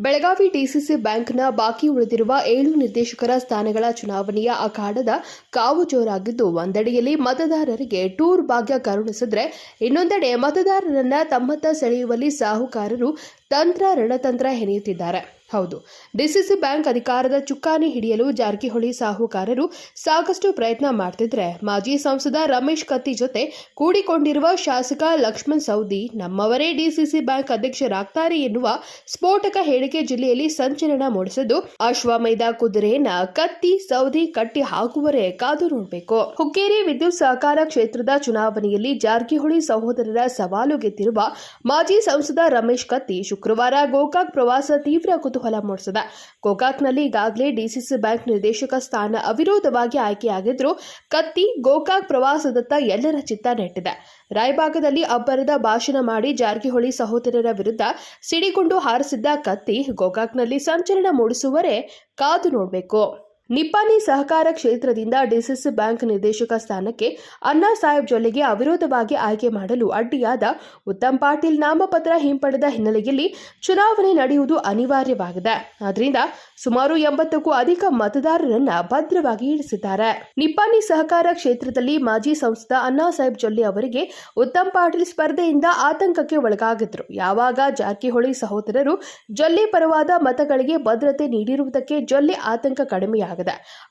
Belagavi DCC ಬ್ಯಾಂಕ್ನ ಬಾಕಿ ಉಳಿದಿರುವ ಏಳು ನಿರ್ದೇಶಕರ ಸ್ಥಾನಗಳ ಚುನಾವಣೆಯ ಅಖಾಡದ ಕಾವು ಜೋರಾಗಿದ್ದು, ಒಂದೆಡೆಯಲ್ಲಿ ಮತದಾರರಿಗೆ ಟೂರ್ ಭಾಗ್ಯ ಕರುಣಿಸಿದ್ರೆ, ಇನ್ನೊಂದೆಡೆ ಮತದಾರರನ್ನ ತಮ್ಮತ್ತ ಸೆಳೆಯುವಲ್ಲಿ ಸಾಹುಕಾರರು ತಂತ್ರ ರಣತಂತ್ರ ಹೆಣೆಯುತ್ತಿದ್ದಾರೆ ಹೌದು, ಡಿಸಿಸಿ ಬ್ಯಾಂಕ್ ಅಧಿಕಾರದ ಚುಕ್ಕಾಣಿ ಹಿಡಿಯಲು ಜಾರಕಿಹೊಳಿ ಸಾಹುಕಾರರು ಸಾಕಷ್ಟು ಪ್ರಯತ್ನ ಮಾಡ್ತಿದ್ರೆ ಮಾಜಿ ಸಂಸದ ರಮೇಶ್ ಕತ್ತಿ ಜೊತೆ ಕೂಡಿಕೊಂಡಿರುವ ಶಾಸಕ ಲಕ್ಷ್ಮಣ್ ಸೌದಿ ನಮ್ಮವರೇ ಡಿಸಿಸಿ ಬ್ಯಾಂಕ್ ಅಧ್ಯಕ್ಷರಾಗ್ತಾರೆ ಎನ್ನುವ ಸ್ಫೋಟಕ ಹೇಳಿಕೆ ಜಿಲ್ಲೆಯಲ್ಲಿ ಸಂಚಲನ ಮೂಡಿಸಿದ್ದು, ಅಶ್ವಮೇಧ ಕುದುರೆಯನ್ನ ಕತ್ತಿ ಸೌದಿ ಕಟ್ಟಿ ಹಾಕುವರೇ ಕಾದು ನೋಡಬೇಕು. ಹುಕ್ಕೇರಿ ವಿದ್ಯುತ್ ಸಹಕಾರ ಕ್ಷೇತ್ರದ ಚುನಾವಣೆಯಲ್ಲಿ ಜಾರಕಿಹೊಳಿ ಸಹೋದರರ ಸವಾಲು ಗೆದ್ದಿರುವ ಮಾಜಿ ಸಂಸದ ರಮೇಶ್ ಕತ್ತಿ ಶುಕ್ರವಾರ ಗೋಕಾಕ್ ಪ್ರವಾಸ ತೀವ್ರ ಕುತೂಹಲ ಮೂಡಿಸಿದೆ. ಗೋಕಾಕ್ನಲ್ಲಿ ಈಗಾಗಲೇ ಡಿಸಿಸಿ ಬ್ಯಾಂಕ್ ನಿರ್ದೇಶಕ ಸ್ಥಾನ ಅವಿರೋಧವಾಗಿ ಆಯ್ಕೆಯಾಗಿದ್ದರೂ ಕತ್ತಿ ಗೋಕಾಕ್ ಪ್ರವಾಸದತ್ತ ಎಲ್ಲರ ಚಿತ್ತ ನೆಟ್ಟಿದೆ. ರಾಯಭಾಗದಲ್ಲಿ ಅಬ್ಬರದ ಭಾಷಣ ಮಾಡಿ ಜಾರಕಿಹೊಳಿ ಸಹೋದರರ ವಿರುದ್ಧ ಸಿಡಿಗುಂಡು ಹಾರಿಸಿದ್ದ ಕತ್ತಿ ಗೋಕಾಕ್ನಲ್ಲಿ ಸಂಚಲನ ಮೂಡಿಸುವರೆ ಕಾದು ನೋಡಬೇಕು. ನಿಪ್ಪಾಣಿ ಸಹಕಾರ ಕ್ಷೇತ್ರದಿಂದ ಡಿಸಿಸಿ ಬ್ಯಾಂಕ್ ನಿರ್ದೇಶಕ ಸ್ಥಾನಕ್ಕೆ ಅಣ್ಣಾ ಸಾಹೇಬ್ ಜೊಲ್ಲೆಗೆ ಅವಿರೋಧವಾಗಿ ಆಯ್ಕೆ ಮಾಡಲು ಅಡ್ಡಿಯಾದ ಉತ್ತಮ್ ಪಾಟೀಲ್ ನಾಮಪತ್ರ ಹಿಂಪಡೆದ ಹಿನ್ನೆಲೆಯಲ್ಲಿ ಚುನಾವಣೆ ನಡೆಯುವುದು ಅನಿವಾರ್ಯವಾಗಿದೆ. ಆದ್ದರಿಂದ ಸುಮಾರು ಎಂಬತ್ತಕ್ಕೂ ಅಧಿಕ ಮತದಾರರನ್ನ ಭದ್ರವಾಗಿ ಇರಿಸಿದ್ದಾರೆ. ನಿಪ್ಪಾನಿ ಸಹಕಾರ ಕ್ಷೇತ್ರದಲ್ಲಿ ಮಾಜಿ ಸಂಸದ ಅಣ್ಣಾ ಸಾಹೇಬ್ ಜೊಲ್ಲೆ ಅವರಿಗೆ ಉತ್ತಮ್ ಪಾಟೀಲ್ ಸ್ಪರ್ಧೆಯಿಂದ ಆತಂಕಕ್ಕೆ ಒಳಗಾಗಿದ್ರು. ಯಾವಾಗ ಜಾರಕಿಹೊಳಿ ಸಹೋದರರು ಜೊಲ್ಲೆ ಪರವಾದ ಮತಗಳಿಗೆ ಭದ್ರತೆ ನೀಡಿರುವುದಕ್ಕೆ ಜೊಲ್ಲೆ ಆತಂಕ ಕಡಿಮೆಯಾಗಿದೆ.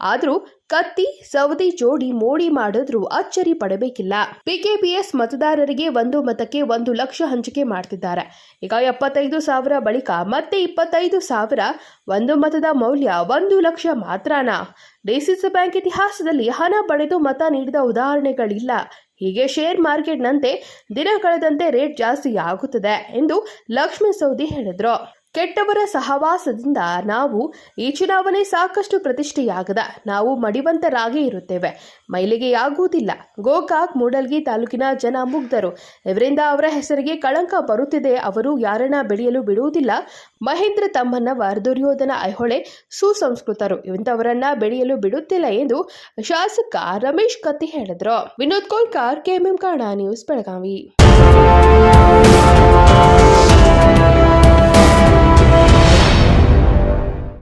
ಆದರೂ ಕತ್ತಿ ಸೌದಿ ಜೋಡಿ ಮೋಡಿ ಮಾಡಿದ್ರೂ ಅಚ್ಚರಿ ಪಡಬೇಕಿಲ್ಲ. ಪಿಕೆಪಿಎಸ್ ಮತದಾರರಿಗೆ ಒಂದು ಮತಕ್ಕೆ ಒಂದು ಲಕ್ಷ ಹಂಚಿಕೆ ಮಾಡ್ತಿದ್ದಾರೆ. ಈಗ ಎಪ್ಪತ್ತೈದು ಸಾವಿರ ಬಳಿಕ ಮತ್ತೆ ಇಪ್ಪತ್ತೈದು ಸಾವಿರ, ಒಂದು ಮತದ ಮೌಲ್ಯ ಒಂದು ಲಕ್ಷ ಮಾತ್ರನಾ? ಡಿಸಿಸಿ ಬ್ಯಾಂಕ್ ಇತಿಹಾಸದಲ್ಲಿ ಹಣ ಪಡೆದು ಮತ ನೀಡಿದ ಉದಾಹರಣೆಗಳಿಲ್ಲ. ಹೀಗೆ ಶೇರ್ ಮಾರ್ಕೆಟ್ನಂತೆ ದಿನ ಕಳೆದಂತೆ ರೇಟ್ ಜಾಸ್ತಿ ಆಗುತ್ತದೆ ಎಂದು ಲಕ್ಷ್ಮೀ ಸೌದಿ ಹೇಳಿದ್ರು. ಕೆಟ್ಟವರ ಸಹವಾಸದಿಂದ ನಾವು ಈ ಚುನಾವಣೆ ಸಾಕಷ್ಟು ಪ್ರತಿಷ್ಠೆಯಾಗದ ನಾವು ಮಡಿವಂತರಾಗೇ ಇರುತ್ತೇವೆ. ಮೈಲಿಗೆ ಆಗುವುದಿಲ್ಲ ಗೋಕಾಕ್, ಮೂಡಲ್ಗಿ ತಾಲೂಕಿನ ಜನ ಮುಗ್ಧರು. ಇವರಿಂದ ಅವರ ಹೆಸರಿಗೆ ಕಳಂಕ ಬರುತ್ತಿದೆ. ಅವರು ಯಾರನ್ನ ಬೆಳೆಯಲು ಬಿಡುವುದಿಲ್ಲ. ಮಹೇಂದ್ರ ತಮ್ಮನವರ್ ದುರ್ಯೋಧನ ಐಹೊಳೆ ಸುಸಂಸ್ಕೃತರು. ಇವಂತವರನ್ನ ಬೆಳೆಯಲು ಬಿಡುತ್ತಿಲ್ಲ ಎಂದು ಶಾಸಕ ರಮೇಶ್ ಕತ್ತಿ ಹೇಳಿದ್ರು. ವಿನೋದ್ ಕೋಲ್ಕಾರ್, ಕೆಎಂಎಂ ಕಾಣ ನ್ಯೂಸ್, ಬೆಳಗಾವಿ.